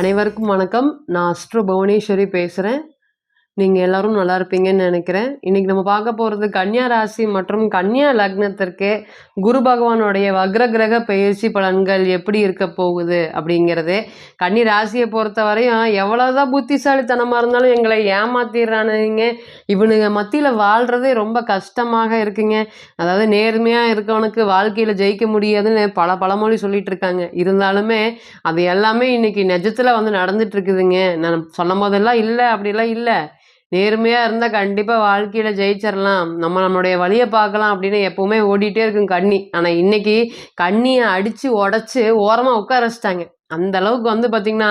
அனைவருக்கும் வணக்கம். நான் அஸ்ட்ரோ புவனேஸ்வரி பேசுகிறேன் நீங்கள் எல்லாரும் நல்லா இருப்பீங்கன்னு நினைக்கிறேன். இன்றைக்கி நம்ம பார்க்க போகிறது கன்னியா ராசி மற்றும் கன்னியா லக்னத்திற்கு குரு பகவானுடைய வக்ர கிரக பயிற்சி பலன்கள் எப்படி இருக்க போகுது அப்படிங்கிறது. கன்னி ராசியை பொறுத்த வரையும் எவ்வளோதான் புத்திசாலித்தனமாக இருந்தாலும் எங்களை ஏமாத்திடுறானுங்க. இவனுங்க மத்தியில் வாழ்கிறதே ரொம்ப கஷ்டமாக இருக்குங்க. அதாவது நேர்மையாக இருக்கவனுக்கு வாழ்க்கையில் ஜெயிக்க முடியாதுன்னு பல பழமொழி சொல்லிட்டு இருக்காங்க. இருந்தாலுமே அது எல்லாமே இன்னைக்கு நிஜத்தில் வந்து நடந்துட்டு இருக்குதுங்க. நான் சொல்லும் போதெல்லாம் இல்லை அப்படிலாம் இல்லை. நேர்மையாக இருந்தால் கண்டிப்பாக வாழ்க்கையில் ஜெயிச்சிடலாம் நம்ம நம்மளுடைய வழியை பார்க்கலாம் அப்படின்னு எப்போவுமே ஓடிட்டே இருக்கும் கண்ணி. ஆனால் இன்னைக்கு கண்ணியை அடித்து உடச்சி ஓரமாக உட்கார வச்சிட்டாங்க. அந்த அளவுக்கு வந்து பார்த்திங்கன்னா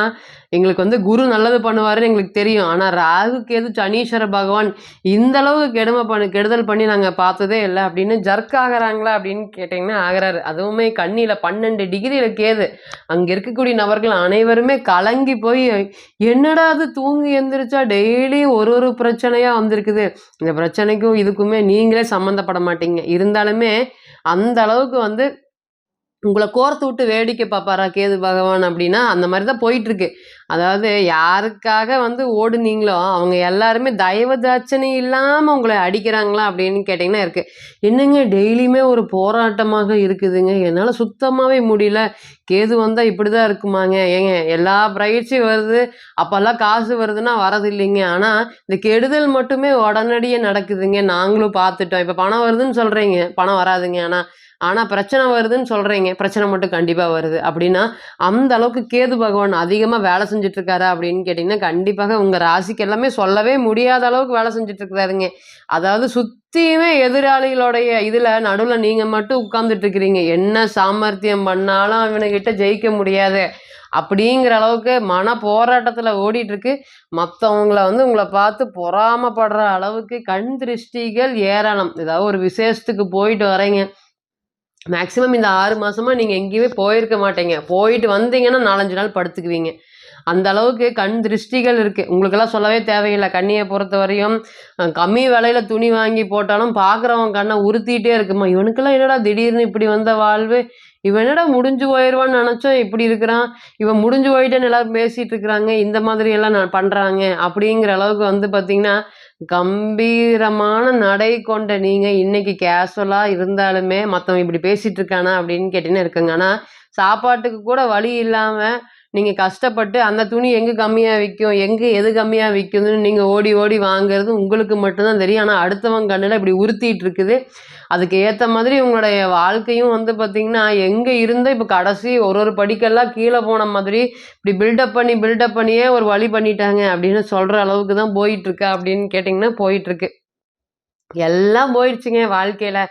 எங்களுக்கு வந்து குரு நல்லது பண்ணுவாருன்னு எங்களுக்கு தெரியும். ஆனால் ராகு கேது சனீஸ்வர பகவான் இந்த அளவுக்கு கெடுமை பண்ணு கெடுதல் பண்ணி நாங்கள் பார்த்ததே இல்லை. அப்படின்னு ஜர்க் ஆகிறாங்களா அப்படின்னு கேட்டிங்கன்னா ஆகிறாரு. அதுவுமே கண்ணியில் பன்னெண்டு டிகிரியில் கேது. அங்கே இருக்கக்கூடிய நபர்கள் அனைவருமே கலங்கி போய் என்னடா அது தூங்கி எந்திரிச்சா டெய்லி ஒரு ஒரு பிரச்சனையாக வந்திருக்குது. இந்த பிரச்சனைக்கும் இதுக்குமே நீங்களே சம்மந்தப்பட மாட்டீங்க. இருந்தாலுமே அந்த அளவுக்கு வந்து உங்களை கோர்த்து விட்டு வேடிக்கை பார்ப்பாரா கேது பகவான் அப்படின்னா அந்த மாதிரி தான் போயிட்டுருக்கு. அதாவது யாருக்காக வந்து ஓடுனீங்களோ அவங்க எல்லாருமே தயவு தாட்சணை இல்லாமல் உங்களை அடிக்கிறாங்களா அப்படின்னு கேட்டிங்கன்னா இருக்குது என்னங்க டெய்லியுமே ஒரு போராட்டமாக இருக்குதுங்க. என்னால் சுத்தமாகவே முடியல. கேது வந்தால் இப்படி தான் இருக்குமாங்க. ஏங்க எல்லா பயிற்சியும் வருது. அப்போல்லாம் காசு வருதுன்னா வரது இல்லைங்க ஆனால் இந்த கெடுதல் மட்டுமே உடனடியே நடக்குதுங்க. நாங்களும் பார்த்துட்டோம். இப்போ பணம் வருதுன்னு சொல்கிறீங்க பணம் வராதுங்க. ஆனால் ஆனால் பிரச்சனை வருதுன்னு சொல்கிறீங்க பிரச்சனை மட்டும் கண்டிப்பாக வருது. அப்படின்னா அந்த அளவுக்கு கேது பகவான் அதிகமாக வேலை செஞ்சுட்ருக்காரு அப்படின்னு கேட்டிங்கன்னா கண்டிப்பாக உங்கள் ராசிக்கு எல்லாமே சொல்லவே முடியாத அளவுக்கு வேலை செஞ்சுட்ருக்குறாருங்க. அதாவது சுற்றியுமே எதிராளிகளுடைய இதில் நடுவில் நீங்கள் மட்டும் உட்கார்ந்துட்டு இருக்கிறீங்க என்ன சாமர்த்தியம் பண்ணாலும் அவனுக்கிட்ட ஜெயிக்க முடியாது. அப்படிங்கிற அளவுக்கு மன போராட்டத்தில் ஓடிட்டுருக்கு மற்றவங்கள வந்து உங்களை பார்த்து பொறாமப்படுற அளவுக்கு கண் திருஷ்டிகள் ஏராளம். ஏதாவது ஒரு விசேஷத்துக்கு போயிட்டு வரீங்க. மேக்ஸிமம் இந்த ஆறு மாதமாக நீங்கள் எங்கேயுமே போயிருக்க மாட்டீங்க. போயிட்டு வந்தீங்கன்னா நாலஞ்சு நாள் படுத்துக்குவீங்க. அந்த அளவுக்கு கண் திருஷ்டிகள் இருக்குது உங்களுக்கெல்லாம் சொல்லவே தேவையில்லை. கண்ணியை பொறுத்த வரையும் கம்மி விலையில் துணி வாங்கி போட்டாலும் பார்க்குறவன் கண்ணை உறுத்திட்டே இருக்குமா? இவனுக்கெல்லாம் என்னடா திடீர்னு இப்படி வந்த வாழ்வு? இவன் என்னடா முடிஞ்சு போயிடுவான்னு நினச்சோம் இப்படி இருக்கிறான்? இவன் முடிஞ்சு போயிட்டேன்னு எல்லாரும் பேசிகிட்டு இருக்கிறாங்க. இந்த மாதிரி எல்லாம் நான் பண்ணுறாங்க அப்படிங்கிற அளவுக்கு வந்து பார்த்திங்கன்னா கம்பீரமான நடை கொண்ட நீங்கள் இன்னைக்கு கேஷுவலாக இருந்தாலுமே மற்றவன் இப்படி பேசிகிட்டு இருக்கானா அப்படின்னு கேட்டீங்கன்னா இருக்குங்க. ஆனால் சாப்பாட்டுக்கு கூட வழி இல்லாமல் நீங்கள் கஷ்டப்பட்டு அந்த துணி எங்கே கம்மியாக விற்கும் எங்கே எது கம்மியாக விற்கும்னு நீங்கள் ஓடி ஓடி வாங்குறது உங்களுக்கு மட்டும்தான் தெரியும். ஆனால் அடுத்தவங்க கண்ணில் இப்படி உறுத்திட்டு இருக்குது. அதுக்கு ஏற்ற மாதிரி உங்களுடைய வாழ்க்கையும் வந்து பார்த்திங்கன்னா எங்கே இருந்தால் இப்போ கடைசி ஒரு ஒரு படிக்கெல்லாம் கீழே போன மாதிரி இப்படி பில்டப் பண்ணி பில்டப் பண்ணியே ஒரு வழி பண்ணிட்டாங்க அப்படின்னு சொல்கிற அளவுக்கு தான் போயிட்டுருக்கா அப்படின்னு கேட்டிங்கன்னா போயிட்டுருக்கு எல்லாம் போயிடுச்சுங்க வாழ்க்கையில்.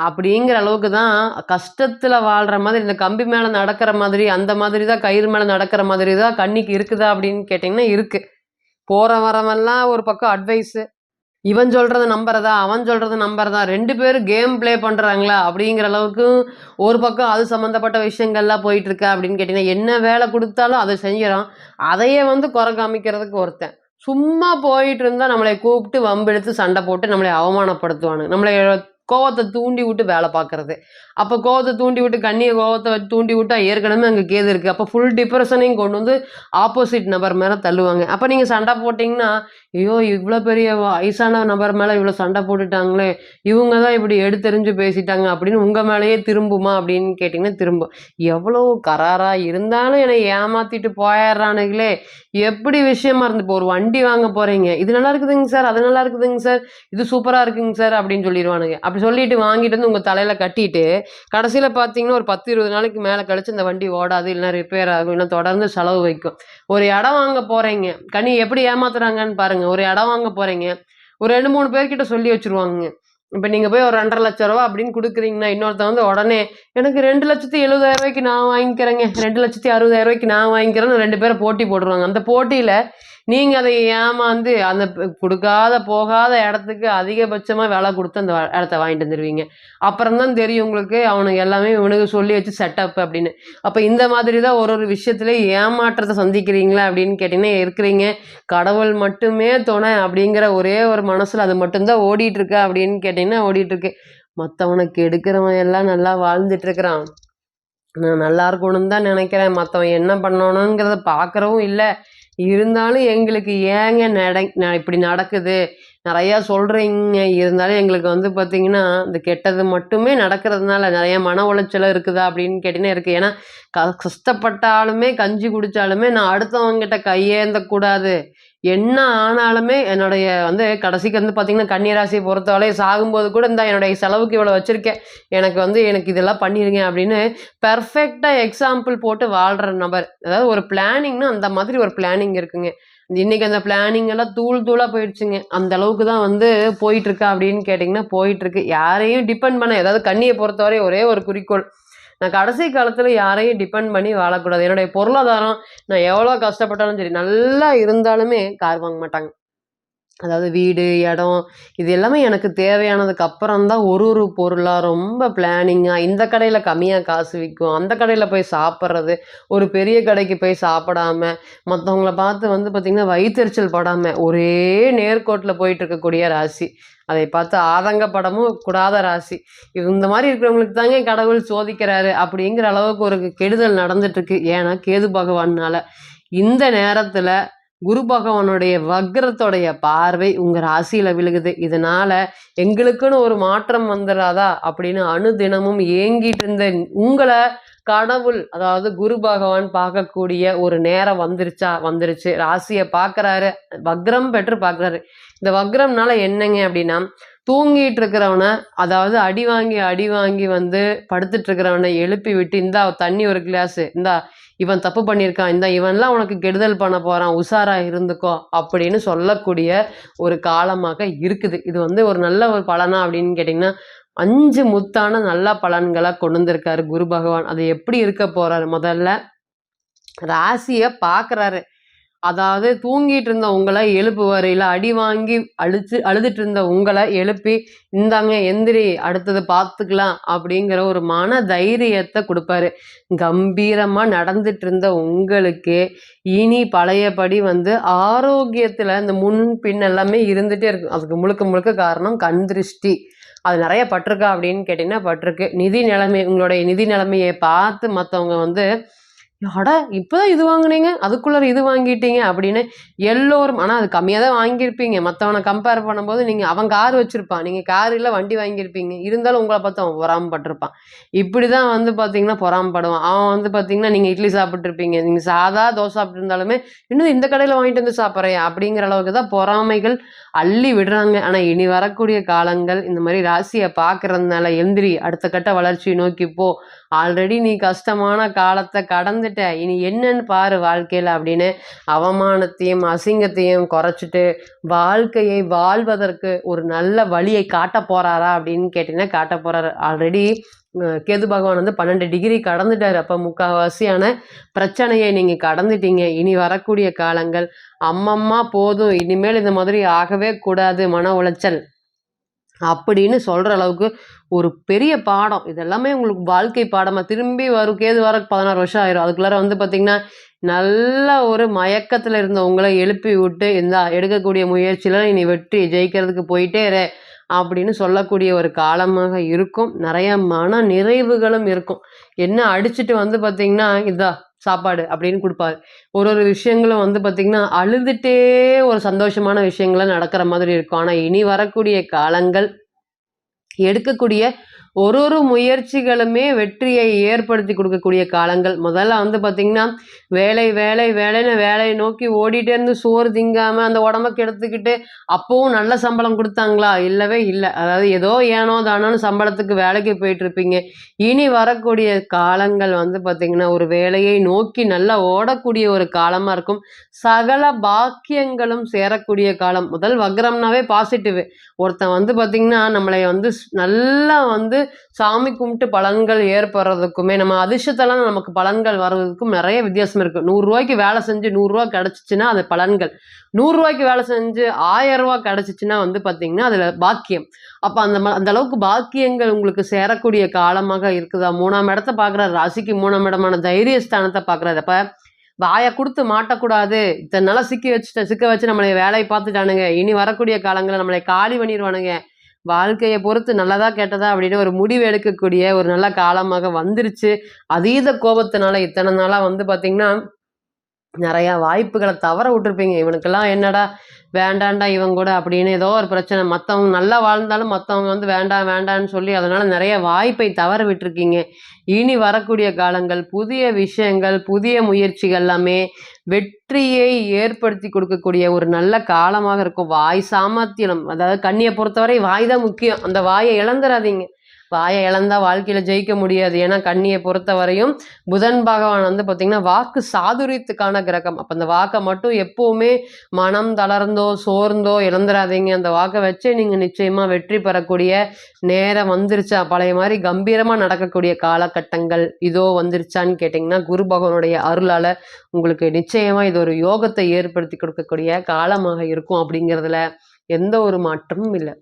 அப்படிங்கிற அளவுக்கு தான் கஷ்டத்தில் வாழ்கிற மாதிரி இந்த கம்பி மேலே நடக்கிற மாதிரி அந்த மாதிரி தான் கயிறு மேலே நடக்கிற மாதிரி தான் கண்ணிக்கு இருக்குதா அப்படின்னு கேட்டிங்கன்னா இருக்குது போகிற வரவெல்லாம் ஒரு பக்கம் அட்வைஸு இவன் சொல்கிறத நம்புறதா அவன் சொல்கிறத நம்புறதா ரெண்டு பேரும் கேம் ப்ளே பண்ணுறாங்களா அப்படிங்கிற அளவுக்கு ஒரு பக்கம் அது சம்மந்தப்பட்ட விஷயங்கள்லாம் போயிட்டுருக்கா அப்படின்னு கேட்டிங்கன்னா என்ன வேலை கொடுத்தாலும் அதை செஞ்சிடறான் அதையே வந்து குறை காமிக்கிறதுக்கு ஒருத்தன். சும்மா போயிட்டு இருந்தால் நம்மளை கூப்பிட்டு வம்பெடுத்து சண்டை போட்டு நம்மளை அவமானப்படுத்துவானு நம்மளை கோவத்தை தூண்டி விட்டு வேலை பார்க்குறது. அப்போ கோவத்தை தூண்டி விட்டு கண்ணியை கோவத்தை தூண்டி விட்டா ஏற்கனவே அங்கே கேது இருக்குது அப்போ ஃபுல் டிப்ரெஷனையும் கொண்டு வந்து ஆப்போசிட் நபர் மேலே தள்ளுவாங்க. அப்போ நீங்கள் சண்டை போட்டிங்கன்னா ஐயோ இவ்வளோ பெரிய வயசான நபர் மேலே இவ்வளோ சண்டை போட்டுட்டாங்களே இவங்க தான் இப்படி எடுத்தெறிஞ்சு பேசிட்டாங்க அப்படின்னு உங்கள் மேலேயே திரும்புமா அப்படின்னு கேட்டிங்கன்னா திரும்பும் எவ்வளோ கராராக இருந்தாலும் என்னை ஏமாற்றிட்டு போயிடுறானுங்களே. எப்படி விஷயமா இருந்து இப்போ ஒரு வண்டி வாங்க போகிறீங்க இது நல்லா இருக்குதுங்க சார் அது நல்லா இருக்குதுங்க சார் இது சூப்பராக இருக்குங்க சார் அப்படின்னு சொல்லிடுவானுங்க. அப்படி சொல்லிட்டு வாங்கிட்டு வந்து உங்கள் தலையில் கட்டிட்டு கடைசியில் பார்த்தீங்கன்னா ஒரு பத்து இருபது நாளைக்கு மேலே கழிச்சு இந்த வண்டி ஓடாது இல்லைன்னா ரிப்பேர் ஆகும் இல்லைன்னா தொடர்ந்து செலவு வைக்கும். ஒரு இடம் வாங்க போகிறீங்க கனி எப்படி ஏமாத்துறாங்கன்னு பாருங்கள் ஒரு இடம் வாங்க போகிறீங்க ஒரு ரெண்டு மூணு பேர்கிட்ட சொல்லி வச்சுருவாங்க இப்போ நீங்கள் போய் ஒரு ரெண்டரை லட்ச ரூபா அப்படின்னு கொடுக்குறீங்கன்னா இன்னொருத்த வந்து உடனே எனக்கு ரெண்டு லட்சத்தி எழுபதாயிரம் ரூபாய்க்கு நான் வாங்கிக்கிறேங்க. ரெண்டு லட்சத்தி அறுபதாயிரம் ரூபாய்க்கு நான் வாங்கிக்கிறேன்னு ரெண்டு பேரும் போட்டி போடுவாங்க அந்த போட்டியில் நீங்கள் அதை ஏமாந்து அந்த கொடுக்காத போகாத இடத்துக்கு அதிகபட்சமாக விலை கொடுத்து அந்த இடத்த வாங்கிட்டு வந்துடுவீங்க அப்புறம் தான் தெரியும் உங்களுக்கு அவனுக்கு எல்லாமே இவனுக்கு சொல்லி வச்சு செட்டப் அப்படின்னு. அப்போ இந்த மாதிரி தான் ஒரு ஒரு விஷயத்துலேயே ஏமாற்றத்தை சந்திக்கிறீங்களா அப்படின்னு கேட்டிங்கன்னா இருக்கிறீங்க. கடவுள் மட்டுமே துணை அப்படிங்கிற ஒரே ஒரு மனசில் அது மட்டும்தான் ஓடிட்டுருக்கா அப்படின்னு கேட்டிங்கன்னா ஓடிட்டுருக்கு. மற்றவனுக்கு எடுக்கிறவன் எல்லாம் நல்லா வாழ்ந்துட்டுருக்குறான் நான் நல்லா இருக்கணும்னு தான் நினைக்கிறேன். மற்றவன் என்ன பண்ணணுங்கிறத பார்க்குறவும் இல்லை. இருந்தாலும் எங்களுக்கு ஏங்க நட ந- இப்படி நடக்குது? நிறையா சொல்கிறீங்க இருந்தாலும் எங்களுக்கு வந்து பார்த்திங்கன்னா இந்த கெட்டது மட்டுமே நடக்கிறதுனால நிறையா மன உளைச்சலும் இருக்குதா அப்படின்னு கேட்டிங்கன்னா இருக்குது ஏன்னா க கஷ்டப்பட்டாலுமே கஞ்சி குடித்தாலுமே நான் அடுத்தவங்ககிட்ட கையேந்தக்கூடாது. என்ன ஆனாலுமே என்னுடைய வந்து கடைசிக்கு வந்து பார்த்திங்கன்னா கன்னிராசியை பொறுத்தவரை சாகும்போது கூட இந்த என்னுடைய செலவுக்கு இவ்வளோ வச்சுருக்கேன். எனக்கு வந்து எனக்கு இதெல்லாம் பண்ணிடுங்க அப்படின்னு பெர்ஃபெக்டாக எக்ஸாம்பிள் போட்டு வாழ்கிற நபர். அதாவது ஒரு பிளானிங்னா அந்த மாதிரி ஒரு பிளானிங் இருக்குங்க. இன்னைக்கு அந்த பிளானிங் எல்லாம் தூள் தூளாக போயிடுச்சுங்க. அந்த அளவுக்கு தான் வந்து போயிட்டுருக்கா அப்படின்னு கேட்டிங்கன்னா போயிட்டுருக்கு யாரையும் டிபெண்ட் பண்ண ஏதாவது கண்ணியை பொறுத்தவரை ஒரே ஒரு குறிக்கோள். நான் கடைசி காலத்தில் யாரையும் டிபெண்ட் பண்ணி வாழக்கூடாது. என்னுடைய பொருளாதாரம் நான் எவ்வளோ கஷ்டப்பட்டாலும் சரி நல்லா இருந்தாலுமே கார் வாங்க மாட்டாங்க. அதாவது வீடு இடம் இது எல்லாமே எனக்கு தேவையானதுக்கு அப்புறம் தான் ஒரு ஒரு பொருளாக ரொம்ப பிளானிங்காக இந்த கடையில் கம்மியாக காசு விற்கும் அந்த கடையில் போய் சாப்பிட்றது ஒரு பெரிய கடைக்கு போய் சாப்பிடாம மற்றவங்கள பார்த்து வந்து பார்த்திங்கன்னா வயிற்றுச்சல் படாமல் ஒரே நேர்கோட்டில் போயிட்டு இருக்கக்கூடிய ராசி. அதை பார்த்து ஆதங்கப்படமும் கூடாத ராசி. இது இந்த மாதிரி இருக்கிறவங்களுக்கு தாங்க கடவுள் சோதிக்கிறாரு அப்படிங்கிற அளவுக்கு ஒரு கெடுதல் நடந்துட்டுருக்கு. ஏன்னா கேது பகவானால் இந்த நேரத்தில் குரு பகவானுடைய வக்ரத்தோடைய பார்வை உங்கள் ராசியில் விழுகுது. இதனால் எங்களுக்குன்னு ஒரு மாற்றம் வந்துடாதா அப்படின்னு அணுதினமும் ஏங்கிட்டு இருந்த உங்களை கடவுள் அதாவது குரு பகவான் பார்க்கக்கூடிய ஒரு நேரம் வந்துருச்சா? வந்துருச்சு. ராசியை பார்க்குறாரு. வக்ரம் பெற்று பார்க்குறாரு. இந்த வக்ரம்னால என்னங்க அப்படின்னா தூங்கிட்டு இருக்கிறவனை அதாவது அடி வாங்கி அடி வாங்கி வந்து படுத்துட்டு இருக்கிறவனை எழுப்பி விட்டு இந்தா தண்ணி ஒரு கிளாஸு இந்தா இவன் தப்பு பண்ணியிருக்கான் இந்த இவன்லாம் உனக்கு கெடுதல் பண்ண போகிறான் உஷாரா இருந்துக்கோ அப்படின்னு சொல்லக்கூடிய ஒரு காலமாக இருக்குது. இது வந்து ஒரு நல்ல ஒரு பலனா அப்படின்னு கேட்டிங்கன்னா அஞ்சு முத்தான நல்ல பலன்களை கொண்டு வந்திருக்காரு குரு பகவான். அது எப்படி இருக்க போறாரு? முதல்ல ராசியை பார்க்குறாரு. அதாவது தூங்கிட்டு இருந்த உங்களை எழுப்புவார் இல்லை அடி வாங்கி அழுச்சு அழுதுட்டு இருந்த உங்களை எழுப்பி இந்தாங்க எந்திரி அடுத்தது பார்த்துக்கலாம் அப்படிங்கிற ஒரு மன தைரியத்தை கொடுப்பாரு. கம்பீரமாக நடந்துட்டு இருந்த உங்களுக்கு இனி பழையபடி வந்து ஆரோக்கியத்தில் இந்த முன் பின் எல்லாமே இருந்துகிட்டே இருக்கும். அதுக்கு முழுக்க முழுக்க காரணம் கண் திருஷ்டி. அது நிறைய பட்டிருக்கா அப்படின்னு கேட்டிங்கன்னா பட்டிருக்கு. நிதி நிலைமை உங்களுடைய நிதி நிலைமையை பார்த்து மற்றவங்க வந்து அடா இப்போதான் இது வாங்குனீங்க? அதுக்குள்ளே இது வாங்கிட்டீங்க அப்படின்னு எல்லோரும் ஆனால் அது கம்மியாக தான் வாங்கியிருப்பீங்க. மற்றவனை கம்பேர் பண்ணும்போது நீங்கள் அவன் கார் வச்சுருப்பான் நீங்கள் கார் இல்லை வண்டி வாங்கியிருப்பீங்க. இருந்தாலும் உங்களை பார்த்து அவன் பொறாமப்பட்டிருப்பான். இப்படி தான் வந்து பார்த்தீங்கன்னா பொறாமப்படுவான். அவன் வந்து பார்த்தீங்கன்னா நீங்கள் இட்லி சாப்பிட்ருப்பீங்க நீங்கள் சாதா தோசை சாப்பிட்ருந்தாலுமே இன்னும் இந்த கடையில் வாங்கிட்டு வந்து சாப்பிட்றேன் அப்படிங்கிற அளவுக்கு தான் பொறாமைகள் அள்ளி விடுறாங்க. ஆனால் இனி வரக்கூடிய காலங்கள் இந்த மாதிரி ராசியை பார்க்கறதுனால எந்திரி அடுத்த கட்ட வளர்ச்சியை நோக்கி போ. ஆல்ரெடி நீ கஷ்டமான காலத்தை கடந்து கடந்துட்ட இனி என்னன்னு பாரு வாழ்க்கையில் அப்படின்னு அவமானத்தையும் அசிங்கத்தையும் குறைச்சிட்டு வாழ்க்கையை வாழ்வதற்கு ஒரு நல்ல வழியை காட்ட போகிறாரா அப்படின்னு கேட்டிங்கன்னா காட்ட போகிறாரு ஆல்ரெடி கேது பகவான் வந்து பன்னெண்டு டிகிரி கடந்துட்டார். அப்போ முக்கால்வாசியான பிரச்சனையை நீங்கள் கடந்துட்டீங்க. இனி வரக்கூடிய காலங்கள் அம்மம்மா போதும். இனிமேல் இந்த மாதிரி ஆகவே கூடாது. மன உளைச்சல். அப்படின்னு சொல்கிற அளவுக்கு ஒரு பெரிய பாடம். இதெல்லாமே உங்களுக்கு வாழ்க்கை பாடமாக திரும்பி வரும் கேது வர பதினாறு வருஷம் ஆயிரும். அதுக்குள்ளார வந்து பார்த்திங்கன்னா நல்ல ஒரு மயக்கத்தில் இருந்த உங்களை எழுப்பி விட்டு இந்த எடுக்கக்கூடிய முயற்சியில் இனி வெற்றி ஜெயிக்கிறதுக்கு போயிட்டே இரு அப்படின்னு சொல்லக்கூடிய ஒரு காலமாக இருக்கும். நிறைய மன நிறைவுகளும் இருக்கும். என்ன அடிச்சுட்டு வந்து பார்த்திங்கன்னா இதா சாப்பாடு அப்படின்னு கொடுப்பாரு. ஒரு ஒரு விஷயங்களும் வந்து பார்த்திங்கன்னா அழுதுட்டே ஒரு சந்தோஷமான விஷயங்களை நடக்கிற மாதிரி இருக்கும். ஆனால் இனி வரக்கூடிய காலங்கள் எடுக்கக்கூடிய ஒரு ஒரு முயற்சிகளுமே வெற்றியை ஏற்படுத்தி கொடுக்கக்கூடிய காலங்கள். முதல்ல வந்து பார்த்திங்கன்னா வேலை வேலை வேலைன்னு வேலையை நோக்கி ஓடிட்டே இருந்து சோறு திங்காமல் அந்த உடம்ப கெடுத்துக்கிட்டு அப்போவும் நல்ல சம்பளம் கொடுத்தாங்களா? இல்லவே இல்லை. அதாவது ஏதோ ஏனோ தானோன்னு சம்பளத்துக்கு வேலைக்கு போயிட்டு இருப்பீங்க. இனி வரக்கூடிய காலங்கள் வந்து பார்த்திங்கன்னா ஒரு வேலையை நோக்கி நல்லா ஓடக்கூடிய ஒரு காலமாக இருக்கும். சகல பாக்கியங்களும் சேரக்கூடிய காலம். முதல் வக்ரம்னாவே பாசிட்டிவ் ஒருத்தன் வந்து பார்த்திங்கன்னா நம்மளை வந்து நல்லா வந்து சாமி கும்பிட்டு பலன்கள் ஏற்படுறதுக்குமே நம்ம அதிர்ஷ்டத்தெல்லாம் நமக்கு பலன்கள் வர்றதுக்கும் நிறைய வித்தியாசம் இருக்குது நூறுரூவாய்க்கு வேலை செஞ்சு நூறுரூவா கிடச்சிச்சின்னா அது பலன்கள். நூறுரூவாய்க்கு வேலை செஞ்சு ஆயிரம் கிடச்சிச்சின்னா வந்து பார்த்திங்கன்னா அதில் பாக்கியம். அப்போ அந்த ம அந்த அளவுக்கு பாக்கியங்கள் உங்களுக்கு சேரக்கூடிய காலமாக இருக்குதா? மூணாம் இடத்த பார்க்குறாரு ராசிக்கு மூணாம் இடமான தைரிய ஸ்தானத்தை பார்க்குறாரு அப்போ வாயை கொடுத்து மாட்டக்கூடாது. இத்தனை நாளாக சிக்கி வச்சுட்டேன் சிக்க வச்சு நம்மளை வேலையை பார்த்துட்டானுங்க. இனி வரக்கூடிய காலங்களில் நம்மளை காலி பண்ணிடுவானுங்க வாழ்க்கையை பொறுத்து நல்லதா, கெட்டதா அப்படின்னு ஒரு முடிவு எடுக்கக்கூடிய ஒரு நல்ல காலமாக வந்துருச்சு. அதீத கோபத்தினால இத்தனை நாளாக வந்து பார்த்திங்கன்னா நிறையா வாய்ப்புகளை தவற விட்டுருப்பீங்க. இவனுக்கெல்லாம் என்னடா வேண்டாண்டா இவன் கூட அப்படின்னு ஏதோ ஒரு பிரச்சனை. மற்றவங்க நல்லா வாழ்ந்தாலும் மற்றவங்க வந்து வேண்டாம் வேண்டான்னு சொல்லி அதனால் நிறைய வாய்ப்பை தவற விட்டுருக்கீங்க. இனி வரக்கூடிய காலங்கள், புதிய விஷயங்கள், புதிய முயற்சிகள் எல்லாமே வெற்றியை ஏற்படுத்தி கொடுக்கக்கூடிய ஒரு நல்ல காலமாக இருக்கும். வாய் சாமர்த்தியம் அதாவது கண்ணியை பொறுத்தவரை வாய் தான் முக்கியம். அந்த வாயை இழந்துடாதீங்க வாயை இழந்தா வாழ்க்கையில ஜெயிக்க முடியாது. ஏன்னா கன்னிய பொறுத்தவரையும் புதன் பகவான் வந்து பார்த்தீங்கன்னா, வாக்கு சாதுரியத்துக்கான கிரகம். அப்போ அந்த வாக்கை மட்டும் எப்பவுமே மனம் தளர்ந்தோ, சோர்ந்தோ இழந்துடாதீங்க அந்த வாக்கை வச்சே நீங்கள் நிச்சயமாக வெற்றி பெறக்கூடிய நேரம் வந்துருச்சா? பழைய மாதிரி கம்பீரமாக நடக்கக்கூடிய காலகட்டங்கள் இதோ வந்துருச்சான்னு கேட்டிங்கன்னா குரு பகவானுடைய அருளால் உங்களுக்கு நிச்சயமாக இது ஒரு யோகத்தை ஏற்படுத்தி கொடுக்கக்கூடிய காலமாக இருக்கும் அப்படிங்கிறதுல எந்த ஒரு மாற்றமும் இல்லை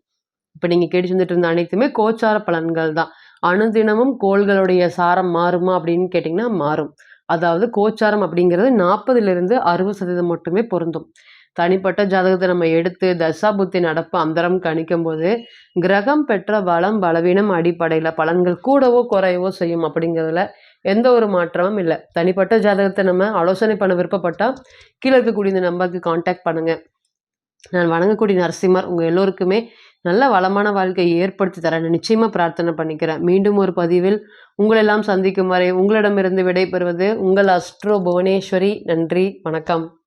இப்போ நீங்கள் கேட்டு வந்துட்டு இருந்த அனைத்துமே கோச்சார பலன்கள் தான். அணுதினமும் கோள்களுடைய சாரம் மாறுமா அப்படின்னு கேட்டிங்கன்னா மாறும். அதாவது கோச்சாரம் அப்படிங்கிறது 40லிருந்து 60% மட்டுமே பொருந்தும். தனிப்பட்ட ஜாதகத்தை நம்ம எடுத்து தசா புத்தி நடப்பு அந்தரம் கணிக்கும்போது, கிரகம் பெற்ற பலம், பலவீனம் அடிப்படையில் பலன்கள் கூடவோ, குறையவோ செய்யும் அப்படிங்கிறதுல எந்த ஒரு மாற்றமும் இல்லை தனிப்பட்ட ஜாதகத்தை நம்ம ஆலோசனை பண்ண விருப்பப்பட்டால் கீழே இருக்கக்கூடிய இந்த நம்பருக்கு காண்டாக்ட் பண்ணுங்கள் நான் வணங்கக்கூடிய நரசிம்மர் உங்கள் எல்லோருக்குமே நல்ல வளமான வாழ்க்கையை ஏற்படுத்தி தர நிச்சயமாக பிரார்த்தனை பண்ணிக்கிறேன். மீண்டும் ஒரு பதிவில் உங்களெல்லாம் சந்திக்கும் வரை உங்களிடமிருந்து விடைபெறுவது உங்கள் அஸ்ட்ரோ புவனேஸ்வரி. நன்றி, வணக்கம்.